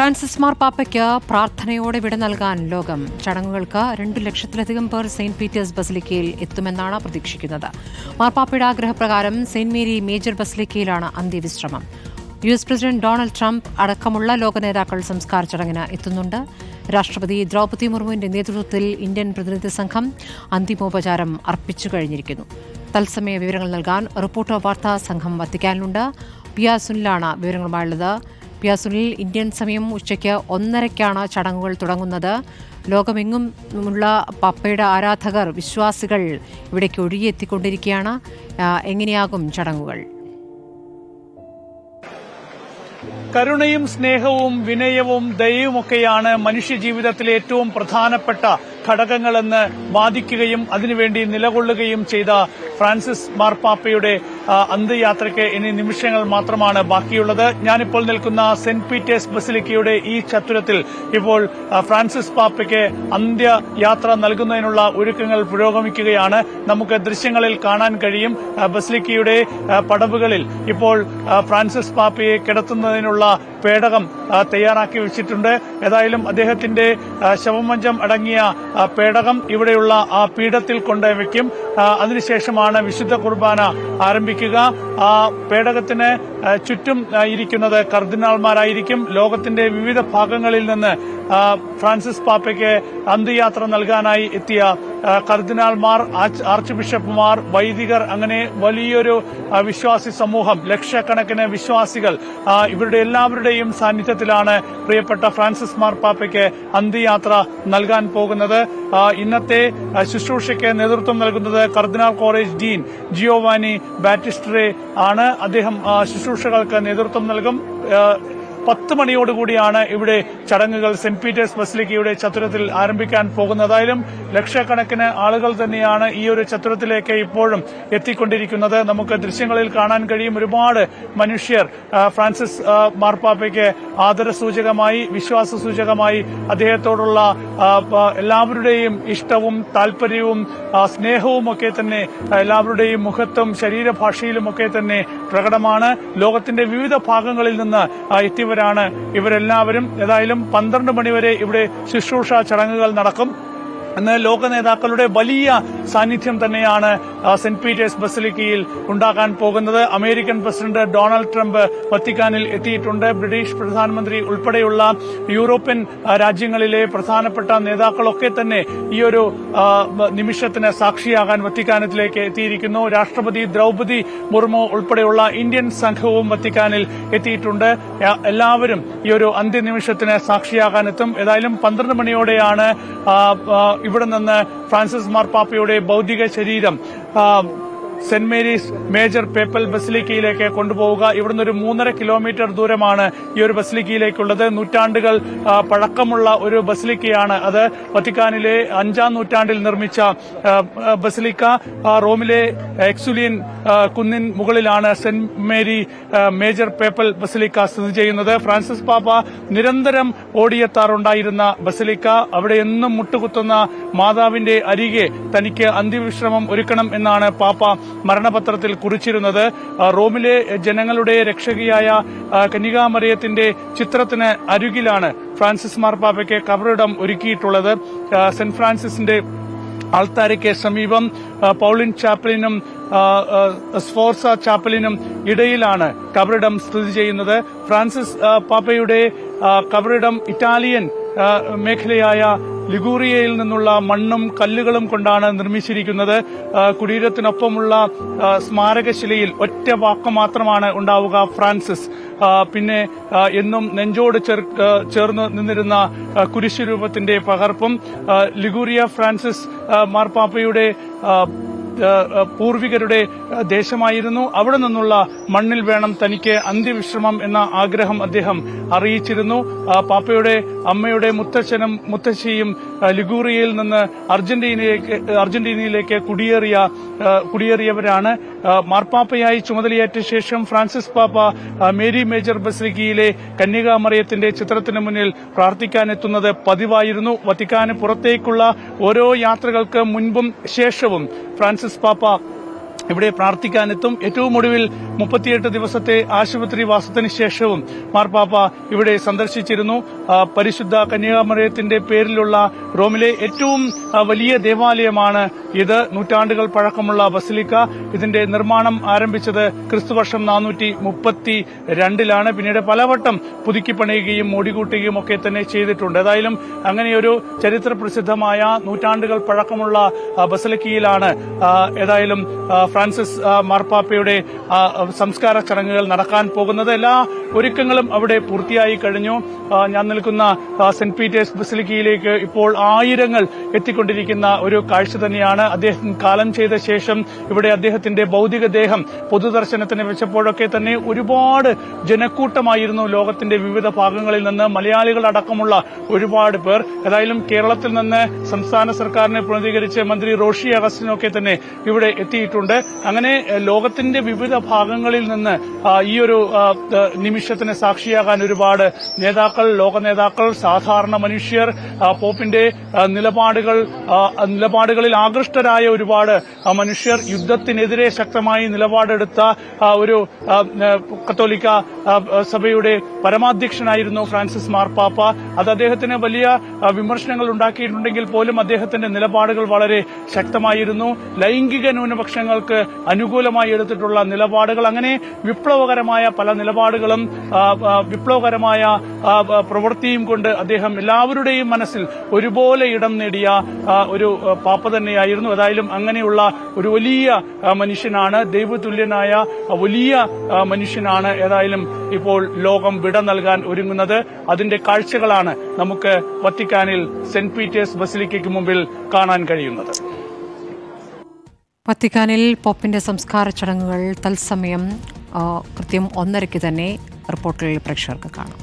Francis മാർപ്പാപ്പയ്ക്ക് പ്രാർത്ഥനയോടെ വിട നൽകാൻ ലോകം. ചടങ്ങുകൾക്ക് രണ്ടു ലക്ഷത്തിലധികം പേർ സെയിന്റ് പീറ്റേഴ്സ് ബസിലിക്കയിൽ എത്തുമെന്നാണ് പ്രതീക്ഷിക്കുന്നത്. മാർപ്പാപ്പയുടെ ആഗ്രഹപ്രകാരം സെയിന്റ് മേരി മേജർ ബസിലിക്കയിലാണ് അന്ത്യവിശ്രമം. U S president Donald Trump അടക്കമുള്ള ലോക നേതാക്കൾ സംസ്കാര ചടങ്ങിന് എത്തുന്നുണ്ട്. രാഷ്ട്രപതി ദ്രൗപദി മുർമുവിന്റെ നേതൃത്വത്തിൽ ഇന്ത്യൻ പ്രതിനിധി സംഘം അന്തിമോപചാരം അർപ്പിച്ചു കഴിഞ്ഞിരിക്കുന്നു. തത്സമയ വിവരങ്ങൾ നൽകാൻ റിപ്പോർട്ടർ വാർത്താ സംഘം വത്തിക്കാനിലുണ്ട്. പിയ സുനിലാണ് വിവരങ്ങളുമായുള്ളത്. പിയ സുനിൽ ഇന്ത്യൻ സമയം ഉച്ചയ്ക്ക് ഒന്നരയ്ക്കാണ് ചടങ്ങുകൾ തുടങ്ങുന്നത്. ലോകമെങ്ങും ഉള്ള പപ്പയുടെ ആരാധകർ വിശ്വാസികൾ ഇവിടേക്ക് ഒഴുകിയെത്തിക്കൊണ്ടിരിക്കുകയാണ്. എങ്ങനെയാകും ചടങ്ങുകൾ? കരുണയും സ്നേഹവും വിനയവും ദയയുമൊക്കെയാണ് മനുഷ്യജീവിതത്തിലെ ഏറ്റവും പ്രധാനപ്പെട്ട ഘടകങ്ങളെന്ന് വാദിക്കുകയും അതിനുവേണ്ടി നിലകൊള്ളുകയും ചെയ്ത ഫ്രാൻസിസ് മാർപ്പാപ്പയുടെ അന്ത്യയാത്രയ്ക്ക് ഇനി നിമിഷങ്ങൾ മാത്രമാണ് ബാക്കിയുള്ളത്. ഞാനിപ്പോൾ നിൽക്കുന്ന സെന്റ് പീറ്റേഴ്സ് ബസിലിക്കയുടെ ഈ ചത്തുരത്തിൽ ഇപ്പോൾ ഫ്രാൻസിസ് പാപ്പയ്ക്ക് അന്ത്യയാത്ര നൽകുന്നതിനുള്ള ഒരുക്കങ്ങൾ പുരോഗമിക്കുകയാണ്. നമുക്ക് ദൃശ്യങ്ങളിൽ കാണാൻ കഴിയും. ബസിലിക്കയുടെ പടവുകളിൽ ഇപ്പോൾ ഫ്രാൻസിസ് പാപ്പയെ കിടത്തുന്നതിനുള്ള 了。പേടകം തയ്യാറാക്കി വെച്ചിട്ടുണ്ട്. ഏതായാലും അദ്ദേഹത്തിന്റെ ശവമഞ്ചം അടങ്ങിയ പേടകം ഇവിടെയുള്ള ആ പീഠത്തിൽ കൊണ്ടുവയ്ക്കും വയ്ക്കും അതിനുശേഷമാണ് വിശുദ്ധ കുർബാന ആരംഭിക്കുക. ആ പേടകത്തിന് ചുറ്റും ഇരിക്കുന്നത് കർദിനാൾമാരായിരിക്കും. ലോകത്തിന്റെ വിവിധ ഭാഗങ്ങളിൽ നിന്ന് ഫ്രാൻസിസ് പാപ്പയ്ക്ക് അന്ത്യയാത്ര നൽകാനായി എത്തിയ കർദിനാൾമാർ ആർച്ച് ബിഷപ്പുമാർ വൈദികർ അങ്ങനെ വലിയൊരു വിശ്വാസി സമൂഹം ലക്ഷക്കണക്കിന് വിശ്വാസികൾ ഇവരുടെ ഇവരുടെ എല്ലാവരുടെയും സാന്നിധ്യത്തിലാണ് പ്രിയപ്പെട്ട ഫ്രാൻസിസ് മാർപ്പാപ്പയ്ക്ക് അന്ത്യയാത്ര നൽകാൻ പോകുന്നത്. ഇന്നത്തെ ശുശ്രൂഷയ്ക്ക് നേതൃത്വം നൽകുന്നത് കർദിനാൾ കോളേജ് ഡീൻ ജിയോവാനി ബാറ്റിസ്റ്ററെ ആണ്. അദ്ദേഹം ശുശ്രൂഷകൾക്ക് നേതൃത്വം നൽകും. പത്ത് മണിയോടുകൂടിയാണ് ഇവിടെ ചടങ്ങുകൾ. സെന്റ് പീറ്റേഴ്സ് ബസിലിക്കയുടെ ചത്തുരത്തിൽ ആരംഭിക്കാൻ പോകുന്നതായാലും ലക്ഷക്കണക്കിന് ആളുകൾ തന്നെയാണ് ഈ ഒരു ചത്തുരത്തിലേക്ക് ഇപ്പോഴും എത്തിക്കൊണ്ടിരിക്കുന്നത്. നമുക്ക് ദൃശ്യങ്ങളിൽ കാണാൻ കഴിയും. ഒരുപാട് മനുഷ്യർ ഫ്രാൻസിസ് മാർപ്പാപ്പയ്ക്ക് ആദരസൂചകമായി വിശ്വാസ സൂചകമായി അദ്ദേഹത്തോടുള്ള എല്ലാവരുടെയും ഇഷ്ടവും താൽപര്യവും സ്നേഹവും ഒക്കെ തന്നെ എല്ലാവരുടെയും മുഖത്തും ശരീരഭാഷയിലും ഒക്കെ തന്നെ പ്രകടമാണ്. ലോകത്തിന്റെ വിവിധ ഭാഗങ്ങളിൽ നിന്ന് എത്തിയവരാണ്. ഇവരെല്ലാവരും ഏതായാലും പന്ത്രണ്ട് മണിവരെ ഇവിടെ ശുശ്രൂഷ ചടങ്ങുകൾ നടക്കും. ഇന്ന് ലോക നേതാക്കളുടെ വലിയ സാന്നിധ്യം തന്നെയാണ് സെന്റ് പീറ്റേഴ്സ് ബസിലിക്കയിൽ ഉണ്ടാകാൻ പോകുന്നത്. അമേരിക്കൻ പ്രസിഡന്റ് ഡൊണാൾഡ് ട്രംപ് വത്തിക്കാനിൽ എത്തിയിട്ടുണ്ട്. ബ്രിട്ടീഷ് പ്രധാനമന്ത്രി ഉൾപ്പെടെയുള്ള യൂറോപ്യൻ രാജ്യങ്ങളിലെ പ്രധാനപ്പെട്ട നേതാക്കളൊക്കെ തന്നെ ഈ ഒരു നിമിഷത്തിന് സാക്ഷിയാകാൻ വത്തിക്കാനത്തിലേക്ക് എത്തിയിരിക്കുന്നു. രാഷ്ട്രപതി ദ്രൗപതി മുർമു ഉൾപ്പെടെയുള്ള ഇന്ത്യൻ സംഘവും വത്തിക്കാനിൽ എത്തിയിട്ടുണ്ട്. എല്ലാവരും ഈ ഒരു അന്ത്യനിമിഷത്തിന് സാക്ഷിയാകാനെത്തും. ഏതായാലും പന്ത്രണ്ട് മണിയോടെയാണ് ഇവിടെ നിന്ന് ഫ്രാൻസിസ് മാർപ്പാപ്പയുടെ ഭൗതിക ശരീരം സെന്റ് മേരീസ് മേജർ പേപ്പൽ ബസിലിക്കയിലേക്ക് കൊണ്ടുപോവുക. ഇവിടുന്ന് ഒരു മൂന്നര കിലോമീറ്റർ ദൂരമാണ് ഈ ഒരു ബസിലിക്കയിലേക്കുള്ളത്. നൂറ്റാണ്ടുകൾ പഴക്കമുള്ള ഒരു ബസിലിക്കയാണ് അത്. വത്തിക്കാനിലെ അഞ്ചാം നൂറ്റാണ്ടിൽ നിർമ്മിച്ച ബസിലിക്ക റോമിലെ എക്സുലിയൻ കുന്നിൻ മുകളിലാണ് saint Mary major papal basilica സ്ഥിതി ചെയ്യുന്നത്. ഫ്രാൻസിസ് പാപ്പ നിരന്തരം ഓടിയെത്താറുണ്ടായിരുന്ന ബസിലിക്ക. അവിടെ എന്നും മുട്ടുകുത്തുന്ന മാതാവിന്റെ അരികെ തനിക്ക് അന്ത്യവിശ്രമം ഒരുക്കണം എന്നാണ് പാപ്പ മരണപത്രത്തിൽ കുറിച്ചിരുന്നത് റോമിലെ ജനങ്ങളുടെ രക്ഷകിയായ കന്യകാമറിയത്തിന്റെ ചിത്രത്തിന് അരികിലാണ് ഫ്രാൻസിസ് മാർപ്പാപ്പയ്ക്ക് കബറിടം ഒരുക്കിയിട്ടുള്ളത്. സെന്റ് ഫ്രാൻസിസിന്റെ ആൾത്താരയ്ക്ക് സമീപം പൌളിൻ ചാപ്പലിനും സ്ഫോർസ ചാപ്പലിനും ഇടയിലാണ് കബറിടം സ്ഥിതി ചെയ്യുന്നത്. ഫ്രാൻസിസ് പാപ്പയുടെ കബറിടം ഇറ്റാലിയൻ മേഖലയായ ലിഗൂറിയയിൽ നിന്നുള്ള മണ്ണും കല്ലുകളും കൊണ്ടാണ് നിർമ്മിച്ചിരിക്കുന്നത്. കുടീരത്തിനൊപ്പമുള്ള സ്മാരകശിലയിൽ ഒറ്റ വാക്ക് മാത്രമാണ് ഉണ്ടാവുക ഫ്രാൻസിസ്. പിന്നെ എന്നും നെഞ്ചോട് ചേർന്ന് നിന്നിരുന്ന കുരിശുരൂപത്തിന്റെ പകർപ്പും ലിഗൂറിയ ഫ്രാൻസിസ് മാർപ്പാപ്പയുടെ പൂർവികരുടെ ദേശമായിരുന്നു. അവിടെ നിന്നുള്ള മണ്ണിൽ വേണം തനിക്ക് അന്ത്യവിശ്രമം എന്ന ആഗ്രഹം അദ്ദേഹം അറിയിച്ചിരുന്നു. പാപ്പയുടെ അമ്മയുടെ മുത്തച്ഛനും മുത്തശ്ശിയും ലിഗൂറിയയിൽ നിന്ന് അർജന്റീനയിലേക്ക് അർജന്റീനയിലേക്ക് കുടിയേറിയ കുടിയേറിയവരാണ്. മാർപ്പാപ്പയായി ചുമതലയേറ്റ ശേഷം ഫ്രാൻസിസ് പാപ്പ മേരി മേജർ ബസിലിക്കയിലെ കന്യകാമറിയത്തിന്റെ ചിത്രത്തിന് മുന്നിൽ പ്രാർത്ഥിക്കാനെത്തുന്നത് പതിവായിരുന്നു. വത്തിക്കാന് പുറത്തേക്കുള്ള ഓരോ യാത്രകൾക്ക് മുൻപും ശേഷവും ഫ്രാൻസിസ് പാപ്പ ഇവിടെ പ്രാർത്ഥിക്കാനെത്തും. ഏറ്റവും ഒടുവിൽ മുപ്പത്തിയെട്ട് ദിവസത്തെ ആശുപത്രി വാസത്തിന് ശേഷവും മാർപ്പാപ്പ ഇവിടെ സന്ദർശിച്ചിരുന്നു. പരിശുദ്ധ കന്യാമറിയത്തിന്റെ പേരിലുള്ള റോമിലെ ഏറ്റവും വലിയ ദേവാലയമാണ് ഇത്. നൂറ്റാണ്ടുകൾ പഴക്കമുള്ള ബസിലിക്ക. ഇതിന്റെ നിർമ്മാണം ആരംഭിച്ചത് ക്രിസ്തുവർഷം നാനൂറ്റി മുപ്പത്തി രണ്ടിലാണ് പിന്നീട് പലവട്ടം പുതുക്കി പണിയുകയും മോടികൂട്ടുകയും ഒക്കെ തന്നെ ചെയ്തിട്ടുണ്ട്. ഏതായാലും അങ്ങനെയൊരു ചരിത്ര പ്രസിദ്ധമായ നൂറ്റാണ്ടുകൾ പഴക്കമുള്ള ബസിലിക്കയിലാണ് ഏതായാലും ഫ്രാൻസിസ് മാർപ്പാപ്പയുടെ സംസ്കാര ചടങ്ങുകൾ നടക്കാൻ പോകുന്നത്. എല്ലാ ഒരുക്കങ്ങളും അവിടെ പൂർത്തിയായി കഴിഞ്ഞു. ഞാൻ നിൽക്കുന്ന സെന്റ് പീറ്റേഴ്സ് ബസിലിക്കയിലേക്ക് ഇപ്പോൾ ആയിരങ്ങൾ എത്തിക്കൊണ്ടിരിക്കുന്ന ഒരു കാഴ്ച തന്നെയാണ്. അദ്ദേഹം കാലം ചെയ്ത ശേഷം ഇവിടെ അദ്ദേഹത്തിന്റെ ഭൌതികദേഹം പൊതുദർശനത്തിന് വെച്ചപ്പോഴൊക്കെ തന്നെ ഒരുപാട് ജനക്കൂട്ടമായിരുന്നു ലോകത്തിന്റെ വിവിധ ഭാഗങ്ങളിൽ നിന്ന്. മലയാളികൾ അടക്കമുള്ള ഒരുപാട് പേർ. ഏതായാലും കേരളത്തിൽ നിന്ന് സംസ്ഥാന സർക്കാരിനെ പ്രതികരിച്ച് മന്ത്രി റോഷി അഗസ്റ്റിനൊക്കെ തന്നെ ഇവിടെ എത്തിയിട്ടുണ്ട്. അങ്ങനെ ലോകത്തിന്റെ വിവിധ ഭാഗങ്ങളിൽ നിന്ന് ഈ ഒരു നിമിഷത്തിന് സാക്ഷിയാകാൻ ഒരുപാട് നേതാക്കൾ ലോക നേതാക്കൾ സാധാരണ മനുഷ്യർ പോപ്പിന്റെ നിലപാടുകൾ നിലപാടുകളിൽ ആകൃഷ്ടരായ ഒരുപാട് മനുഷ്യർ യുദ്ധത്തിനെതിരെ ശക്തമായി നിലപാടെടുത്ത ഒരു കത്തോലിക്ക സഭയുടെ പരമാധ്യക്ഷനായിരുന്നു ഫ്രാൻസിസ് മാർപ്പാപ്പ അത് അദ്ദേഹത്തിന് വലിയ വിമർശനങ്ങൾ ഉണ്ടാക്കിയിട്ടുണ്ടെങ്കിൽ പോലും അദ്ദേഹത്തിന്റെ നിലപാടുകൾ വളരെ ശക്തമായിരുന്നു. ലൈംഗിക ന്യൂനപക്ഷങ്ങൾക്ക് അനുകൂലമായി എടുത്തിട്ടുള്ള നിലപാടുകൾ അങ്ങനെ വിപ്ലവകരമായ പല നിലപാടുകളും വിപ്ലവകരമായ പ്രവൃത്തിയും കൊണ്ട് അദ്ദേഹം എല്ലാവരുടെയും മനസ്സിൽ ഒരുപോലെ ഇടം നേടിയ ഒരു പാപ്പ തന്നെയായിരുന്നു. ഏതായാലും അങ്ങനെയുള്ള ഒരു വലിയ മനുഷ്യനാണ് ദൈവതുല്യനായ വലിയ മനുഷ്യനാണ് ഏതായാലും ഇപ്പോൾ ലോകം വിട നൽകാൻ ഒരുങ്ങുന്നത്. അതിന്റെ കാഴ്ചകളാണ് നമുക്ക് വത്തിക്കാനിൽ സെന്റ് പീറ്റേഴ്സ് ബസിലിക്കയ്ക്ക് മുമ്പിൽ കാണാൻ കഴിയുന്നത്. വത്തിക്കാനിൽ പോപ്പിന്റെ സംസ്കാര ചടങ്ങുകൾ തത്സമയം കൃത്യം ഒന്നരയ്ക്ക് തന്നെ റിപ്പോർട്ടിൽ പ്രേക്ഷകർക്ക് കാണാം.